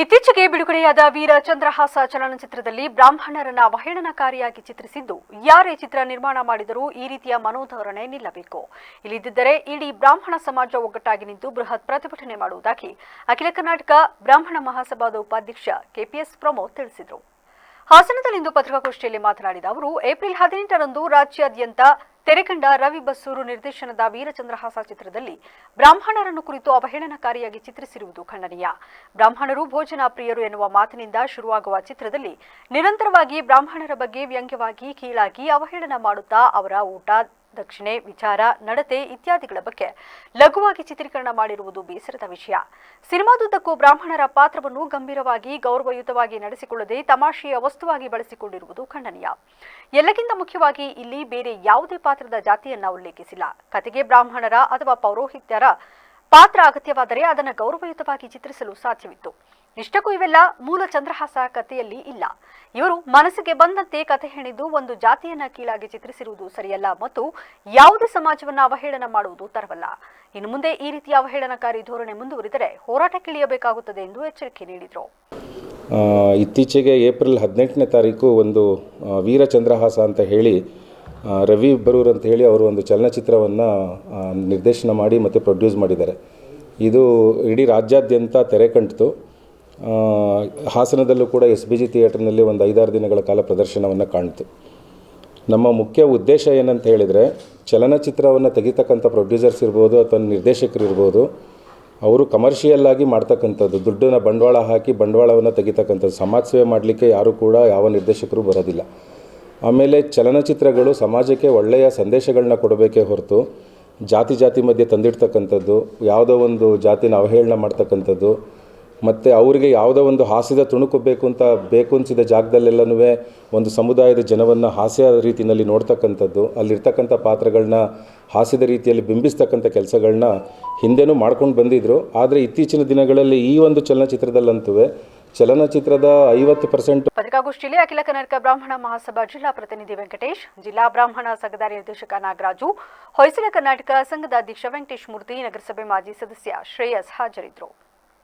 ಇತ್ತೀಚೆಗೆ ಬಿಡುಗಡೆಯಾದ ವೀರ ಚಂದ್ರಹಾಸ ಚಲನಚಿತ್ರದಲ್ಲಿ ಬ್ರಾಹ್ಮಣರನ್ನ ಅವಹೇಳನಕಾರಿಯಾಗಿ ಚಿತ್ರಿಸಿದ್ದು, ಯಾರೇ ಚಿತ್ರ ನಿರ್ಮಾಣ ಮಾಡಿದರೂ ಈ ರೀತಿಯ ಮನೋಧೋರಣೆ ನಿಲ್ಲಬೇಕು. ಇಲ್ಲಿದ್ದರೆ ಇಡೀ ಬ್ರಾಹ್ಮಣ ಸಮಾಜ ಒಗ್ಗಟ್ಟಾಗಿ ನಿಂತು ಬೃಹತ್ ಪ್ರತಿಭಟನೆ ಮಾಡುವುದಾಗಿ ಅಖಿಲ ಕರ್ನಾಟಕ ಬ್ರಾಹ್ಮಣ ಮಹಾಸಭಾದ ಉಪಾಧ್ಯಕ್ಷ ಕೆಪಿಎಸ್ ಪ್ರಮೋದ್ ತಿಳಿಸಿದರು. ಹಾಸನದಲ್ಲಿಂದು ಪತ್ರಿಕಾಗೋಷ್ಠಿಯಲ್ಲಿ ಮಾತನಾಡಿದ ಅವರು, ಏಪ್ರಿಲ್ ಹದಿನೆಂಟರಂದು ರಾಜ್ಯಾದ್ಯಂತ ತೆರೆಕಂಡ ರವಿ ಬಸ್ಸೂರು ನಿರ್ದೇಶನದ ವೀರಚಂದ್ರಹಾಸ ಚಿತ್ರದಲ್ಲಿ ಬ್ರಾಹ್ಮಣರನ್ನು ಕುರಿತು ಅವಹೇಳನಕಾರಿಯಾಗಿ ಚಿತ್ರಿಸಿರುವುದು ಖಂಡನೀಯ. ಬ್ರಾಹ್ಮಣರು ಭೋಜನ ಪ್ರಿಯರು ಎನ್ನುವ ಮಾತಿನಿಂದ ಶುರುವಾಗುವ ಚಿತ್ರದಲ್ಲಿ ನಿರಂತರವಾಗಿ ಬ್ರಾಹ್ಮಣರ ಬಗ್ಗೆ ವ್ಯಂಗ್ಯವಾಗಿ, ಕೀಳಾಗಿ ಅವಹೇಳನ ಮಾಡುತ್ತಾ ಅವರ ಊಟ ದಕ್ಷಿಣೆ, ವಿಚಾರ, ನಡತೆ ಇತ್ಯಾದಿಗಳ ಬಗ್ಗೆ ಲಘುವಾಗಿ ಚಿತ್ರೀಕರಣ ಮಾಡಿರುವುದು ಬೇಸರದ ವಿಷಯ. ಸಿನಿಮಾದುದ್ದಕ್ಕೂ ಬ್ರಾಹ್ಮಣರ ಪಾತ್ರವನ್ನು ಗಂಭೀರವಾಗಿ, ಗೌರವಯುತವಾಗಿ ನಡೆಸಿಕೊಳ್ಳದೆ ತಮಾಷೆಯ ವಸ್ತುವಾಗಿ ಬಳಸಿಕೊಂಡಿರುವುದು ಖಂಡನೀಯ. ಎಲ್ಲಕ್ಕಿಂತ ಮುಖ್ಯವಾಗಿ ಇಲ್ಲಿ ಬೇರೆ ಯಾವುದೇ ಪಾತ್ರದ ಜಾತಿಯನ್ನ ಉಲ್ಲೇಖಿಸಿಲ್ಲ. ಕತೆಗೆ ಬ್ರಾಹ್ಮಣರ ಅಥವಾ ಪೌರೋಹಿತ್ಯರ ಪಾತ್ರ ಅಗತ್ಯವಾದರೆ ಅದನ್ನು ಗೌರವಯುತವಾಗಿ ಚಿತ್ರಿಸಲು ಸಾಧ್ಯವಿತ್ತು. ಇಷ್ಟಕ್ಕೂ ಇವೆಲ್ಲ ಮೂಲ ಚಂದ್ರಹಾಸ ಕಥೆಯಲ್ಲಿ ಇಲ್ಲ. ಇವರು ಮನಸ್ಸಿಗೆ ಬಂದಂತೆ ಕಥೆ ಹೆಣಿದು ಒಂದು ಜಾತಿಯನ್ನ ಕೀಳಾಗಿ ಚಿತ್ರಿಸಿರುವುದು ಸರಿಯಲ್ಲ ಮತ್ತು ಯಾವುದೇ ಸಮಾಜವನ್ನ ಅವಹೇಳನ ಮಾಡುವುದು ತರವಲ್ಲ. ಇನ್ನು ಮುಂದೆ ಈ ರೀತಿಯ ಅವಹೇಳನಕಾರಿ ಧೋರಣೆ ಮುಂದುವರಿದರೆ ಹೋರಾಟಕ್ಕಿಳಿಯಬೇಕಾಗುತ್ತದೆ ಎಂದು ಎಚ್ಚರಿಕೆ ನೀಡಿದರು. ಇತ್ತೀಚೆಗೆ ಏಪ್ರಿಲ್ ಹದಿನೆಂಟನೇ ತಾರೀಕು ಒಂದು ವೀರ ಚಂದ್ರಹಾಸ ಅಂತ ಹೇಳಿ ರವಿ ಬರೂರ್ ಅಂತ ಹೇಳಿ ಅವರು ಒಂದು ಚಲನಚಿತ್ರವನ್ನು ನಿರ್ದೇಶನ ಮಾಡಿ ಮತ್ತು ಪ್ರೊಡ್ಯೂಸ್ ಮಾಡಿದ್ದಾರೆ. ಇದು ಇಡೀ ರಾಜ್ಯಾದ್ಯಂತ ತೆರೆ ಕಂಡಿತು. ಹಾಸನದಲ್ಲೂ ಕೂಡ ಎಸ್ ಬಿ ಜಿ ಥಿಯೇಟರ್ನಲ್ಲಿ ಒಂದು ಐದಾರು ದಿನಗಳ ಕಾಲ ಪ್ರದರ್ಶನವನ್ನು ಕಾಣ್ತು. ನಮ್ಮ ಮುಖ್ಯ ಉದ್ದೇಶ ಏನಂತ ಹೇಳಿದರೆ, ಚಲನಚಿತ್ರವನ್ನು ತೆಗಿತಕ್ಕಂಥ ಪ್ರೊಡ್ಯೂಸರ್ಸ್ ಇರ್ಬೋದು ಅಥವಾ ನಿರ್ದೇಶಕರು ಇರ್ಬೋದು, ಅವರು ಕಮರ್ಷಿಯಲ್ ಆಗಿ ಮಾಡ್ತಕ್ಕಂಥದ್ದು, ದುಡ್ಡನ್ನು ಬಂಡವಾಳ ಹಾಕಿ ಬಂಡವಾಳವನ್ನು ತೆಗಿತಕ್ಕಂಥದ್ದು, ಸಮಾಜ ಸೇವೆ ಮಾಡಲಿಕ್ಕೆ ಯಾರೂ ಕೂಡ ಯಾವ ನಿರ್ದೇಶಕರು ಬರೋದಿಲ್ಲ. ಆಮೇಲೆ ಚಲನಚಿತ್ರಗಳು ಸಮಾಜಕ್ಕೆ ಒಳ್ಳೆಯ ಸಂದೇಶಗಳನ್ನ ಕೊಡಬೇಕೇ ಹೊರತು, ಜಾತಿ ಜಾತಿ ಮಧ್ಯೆ ತಂದಿಡ್ತಕ್ಕಂಥದ್ದು, ಯಾವುದೋ ಒಂದು ಜಾತಿನ ಅವಹೇಳನ ಮಾಡ್ತಕ್ಕಂಥದ್ದು ಮತ್ತು ಅವರಿಗೆ ಯಾವುದೋ ಒಂದು ಹಾಸ್ಯದ ತುಣುಕು ಬೇಕು ಅಂತ ಬೇಕು ಅನಿಸಿದ ಜಾಗದಲ್ಲೆಲ್ಲನೂ ಒಂದು ಸಮುದಾಯದ ಜನವನ್ನು ಹಾಸ್ಯ ರೀತಿಯಲ್ಲಿ ನೋಡ್ತಕ್ಕಂಥದ್ದು. ಅಲ್ಲಿರ್ತಕ್ಕಂಥ ಪಾತ್ರಗಳನ್ನ ಹಾಸ್ಯದ ರೀತಿಯಲ್ಲಿ ಬಿಂಬಿಸ್ತಕ್ಕಂಥ ಕೆಲಸಗಳನ್ನ ಹಿಂದೆನೂ ಮಾಡ್ಕೊಂಡು ಬಂದಿದ್ದರು ಆದರೆ ಇತ್ತೀಚಿನ ದಿನಗಳಲ್ಲಿ ಈ ಒಂದು ಚಲನಚಿತ್ರದಲ್ಲಂತೂ ಚಲನಚಿತ್ರದ ಐವತ್ತು ಪರ್ಸೆಂಟ್ ಪತ್ರಿಕಾಗೋಷ್ಠಿಯಲ್ಲಿ ಅಖಿಲ ಕರ್ನಾಟಕ ಬ್ರಾಹ್ಮಣ ಮಹಾಸಭಾ ಜಿಲ್ಲಾ ಪ್ರತಿನಿಧಿ ವೆಂಕಟೇಶ್, ಜಿಲ್ಲಾ ಬ್ರಾಹ್ಮಣ ಸಂಘದ ನಿರ್ದೇಶಕ ನಾಗರಾಜು, ಹೊಯ್ಸಳ ಕರ್ನಾಟಕ ಸಂಘದ ಅಧ್ಯಕ್ಷ ವೆಂಕಟೇಶ್ ಮೂರ್ತಿ, ನಗರಸಭೆ ಮಾಜಿ ಸದಸ್ಯ ಶ್ರೇಯಸ್ ಹಾಜರಿದ್ದರು.